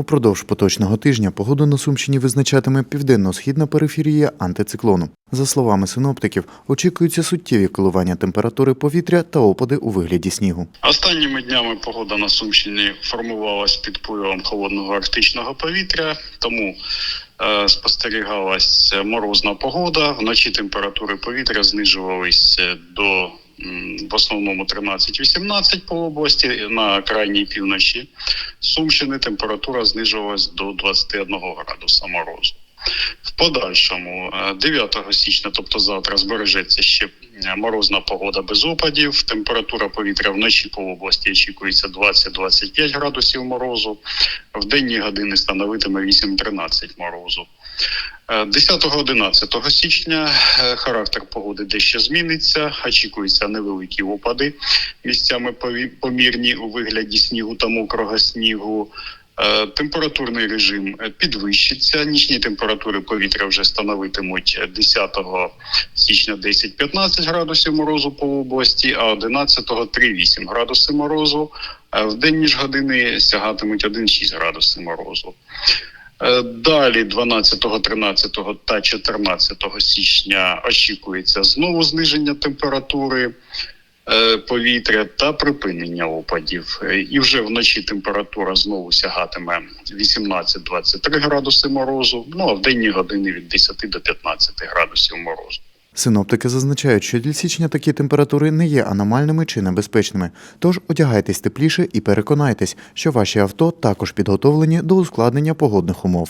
Упродовж поточного тижня погоду на Сумщині визначатиме південно-східна периферія антициклону. За словами синоптиків, очікуються суттєві коливання температури повітря та опади у вигляді снігу. Останніми днями погода на Сумщині формувалась під впливом холодного арктичного повітря, тому е, спостерігалась морозна погода. Вночі температури повітря знижувались е, до в основному 13-18 по області. На крайній півночі Сумщини температура знижувалась до 21 градуса морозу. Подальшому, е, 9 січня, тобто завтра, збережеться ще е, морозна погода без опадів. Температура повітря вночі по області очікується 20-25 градусів морозу. В денні години становитиме 8-13 морозу. Е, 10-11 січня е, характер погоди дещо зміниться. Очікуються невеликі опади, місцями помірні у вигляді снігу та мокрого снігу. Е, Температурний режим е, підвищиться. Нічні температури повітря вже становитимуть 10 січня 10-15 градусів морозу по області, а 11 3-8 градуси морозу. Е, В денні ж години сягатимуть 1-6 градуси морозу. Е, Далі 12, 13 та 14 січня очікується знову зниження температури е, повітря та припинення опадів. Е, І вже вночі температура знову сягатиме 18-23 градуси морозу, ну а в денні години від 10 до 15 градусів морозу. Синоптики зазначають, що для січня такі температури не є аномальними чи небезпечними. Тож одягайтесь тепліше і переконайтесь, що ваші авто також підготовлені до ускладнення погодних умов.